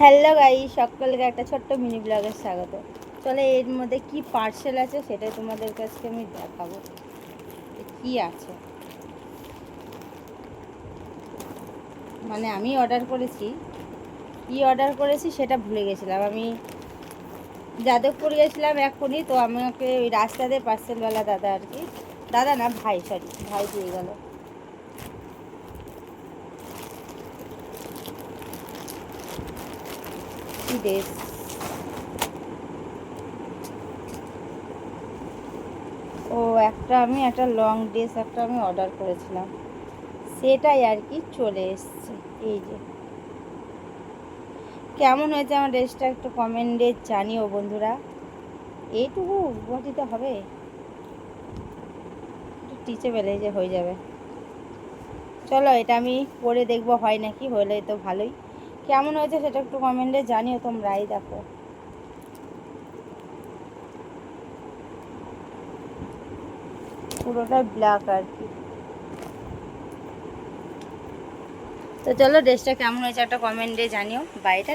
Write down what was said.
Hello guy সকলকে একটা ছোট্ট মিনি ব্লগের স্বাগত। চলে, এর মধ্যে কি পার্সেল আছে সেটাই তোমাদের কাছে আমি দেখাবো। কি আছে? মানে আমি অর্ডার করেছি। কি অর্ডার করেছি সেটা ভুলে গেছিলাম। আমি যাদবপুর গেছিলাম এখনই তো আমাকে ওই রাস্তাতে পার্সেলওয়ালা দাদা আর কি। দাদা না, ভাই সরি ভাই দিয়ে গেল। ড্রেস ও, একটা আমি একটা লং ড্রেস একটা আমি অর্ডার করেছিলাম। সেটাই আর কি চলে এসছে। এই যে। কেমন হয়েছে আমার ড্রেসটা একটু কমেন্টে জানিও বন্ধুরা। এইটুকু বটিতে হবে। টিচে পেলে যে হয়ে যাবে। চলো এটা আমি পরে দেখব হয় নাকি, হলে তো ভালোই। কেমন হয়েছে সেটা একটু কমেন্টে জানিও তোমরাই দেখো। পুরোটাই ব্ল্যাক আর কি। তো চলো ড্রেসটা কেমন হয়েছে একটা কমেন্টে জানিও। বাইটা